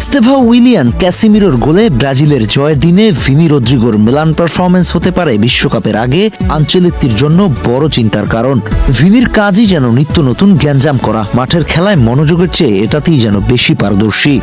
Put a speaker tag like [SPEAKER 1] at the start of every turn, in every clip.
[SPEAKER 1] Estevao উইলিয়ান ক্যাসিমিরোর গোলে ব্রাজিলের জয়ের দিনে ভিনি রদ্রিগোর মিলান পারফরমেন্স হতে পারে বিশ্বকাপের আগে আঞ্চলিকটির জন্য বড় চিন্তার কারণ। ভিনির কাজই যেন নিত্য নতুন জ্ঞানজাম করা। মাঠের খেলায় মনোযোগের চেয়ে এটাতেই যেন বেশি পারদর্শী।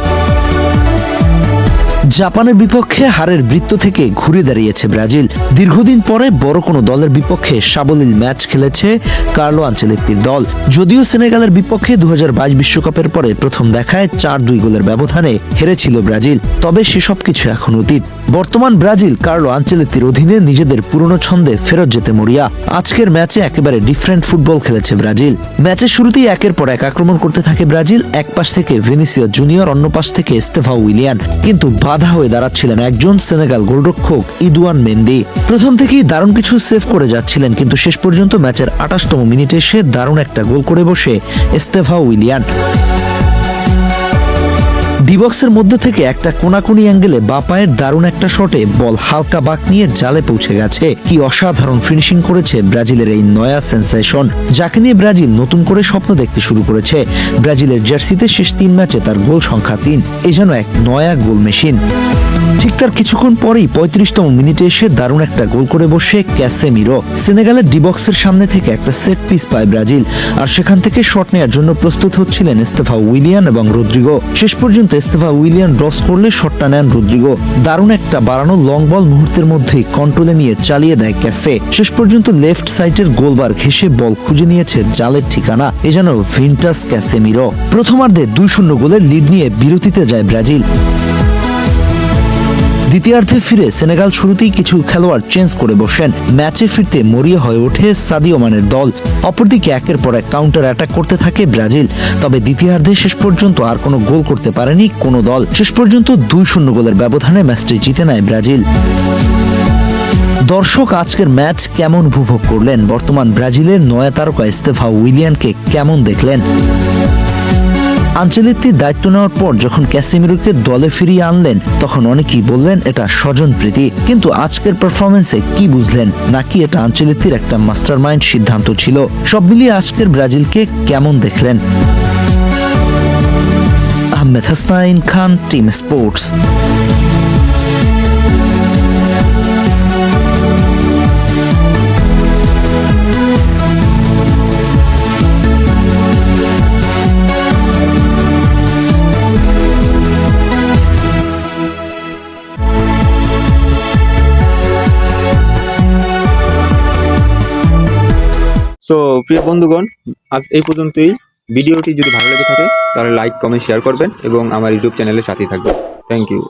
[SPEAKER 1] জাপানের বিপক্ষে হারের বৃত্ত থেকে ঘুরে দাঁড়িয়েছে ব্রাজিল। দীর্ঘদিন পরে বড় কোনো দলের বিপক্ষে সাবলীল ম্যাচ খেলেছে কার্লো আঞ্চলিকটির দল। যদিও সেনেগালের বিপক্ষে দু বিশ্বকাপের পরে প্রথম দেখায় চার দুই গোলের ব্যবধানে হেরেছিল ব্রাজিল, তবে সেসব কিছু এখন অতীত। বর্তমান ব্রাজিল কার্লো আঞ্চলিকটির অধীনে নিজেদের পুরনো ছন্দে ফেরত যেতে মরিয়া। আজকের ম্যাচে একেবারে ডিফারেন্ট ফুটবল খেলেছে ব্রাজিল। ম্যাচের শুরুতেই একের পর এক আক্রমণ করতে থাকে ব্রাজিল, এক পাশ থেকে ভিনিসিও জুনিয়র, অন্য পাশ থেকে স্তেফা উইলিয়ান। কিন্তু বাধা হয়ে দাঁড়াচ্ছিলেন একজন সেনেগাল গোলরক্ষক, ইদুয়ান মেন্দি প্রথম থেকেই দারুণ কিছু সেভ করে যাচ্ছিলেন, কিন্তু শেষ পর্যন্ত ম্যাচের আঠাশতম মিনিটে এসে দারুণ একটা গোল করে বসে স্তেফা উইলিয়ান। ডিবক্সের মধ্যে থেকে একটা কোনাকুনি অ্যাঙ্গেলে বা পায়ের দারুণ একটা শটে বল হালকা বাক নিয়ে জালে পৌঁছে গেছে। কি অসাধারণ ফিনিশিং করেছে ব্রাজিলের এই নয়া সেন্সেশন, যাকে নিয়ে ব্রাজিল নতুন করে স্বপ্ন দেখতে শুরু করেছে। ব্রাজিলের জার্সিতে শেষ তিন ম্যাচে তার গোল সংখ্যা তিন, এ যেন এক নয়া গোল মেশিন। ঠিক তার কিছুক্ষণ পরেই পঁয়ত্রিশতম মিনিটে এসে দারুণ একটা গোল করে বসে ক্যাসেমিরো। সেনেগালের ডিবক্সের সামনে থেকে একটা সেট পিস পায় ব্রাজিল, আর সেখান থেকে শট নেওয়ার জন্য প্রস্তুত হচ্ছিলেন ইস্তেফা উইলিয়ান এবং রদ্রিগো। শেষ পর্যন্ত ইস্তেফা উইলিয়ান ড্রস করলে শটটা নেন রুদ্রিগো। দারুণ একটা বাড়ানো লং বল মুহূর্তের মধ্যেই কন্ট্রোলে নিয়ে চালিয়ে দেয় ক্যাসে। শেষ পর্যন্ত লেফট সাইডের গোলবার ঘেসে বল খুঁজে নিয়েছে জালের ঠিকানা, এ যেন ভিন্টাস ক্যাসেমিরো। প্রথমার্ধে দুই শূন্য গোলের লিড নিয়ে বিরতিতে যায় ব্রাজিল। দ্বিতীয়ার্ধে ফিরে সেনেগাল শুরুতেই কিছু খেলোয়াড় চেঞ্জ করে বসেন। ম্যাচে ফিরতে মরিয়া হয়ে ওঠে সাদিও মানের দল। অপরদিকে একের পর এক কাউন্টার অ্যাটাক করতে থাকে ব্রাজিল। তবে দ্বিতীয়ার্ধে শেষ পর্যন্ত আর কোনো গোল করতে পারেনি কোনো দল। শেষ পর্যন্ত দুই শূন্য গোলের ব্যবধানে ম্যাচটি জিতে নেয় ব্রাজিল। দর্শক, আজকের ম্যাচ কেমন উপভোগ করলেন? বর্তমান ব্রাজিলের নয়া তারকা ইস্তেফা উইলিয়ানকে কেমন দেখলেন? আঞ্চলিকটির দায়িত্ব নেওয়ার পর যখন ক্যাসিমিরোকে দলে ফিরিয়ে আনলেন, তখন অনেকেই বললেন, এটা স্বজন প্রীতি। কিন্তু আজকের পারফরমেন্সে কি বুঝলেন? নাকি এটা আঞ্চলিকটির একটা মাস্টার মাইন্ড সিদ্ধান্ত ছিল? সব মিলিয়ে আজকের ব্রাজিলকে কেমন দেখলেন? Ahmed Hasnain Khan, team sports.
[SPEAKER 2] তো প্রিয় বন্ধুগণ, আজ এই পর্যন্তই। ভিডিওটি যদি ভালো লেগে থাকে, তাহলে লাইক কমেন্ট শেয়ার করবেন এবং আমার ইউটিউব চ্যানেলের সাথেই থাকবেন। Thank you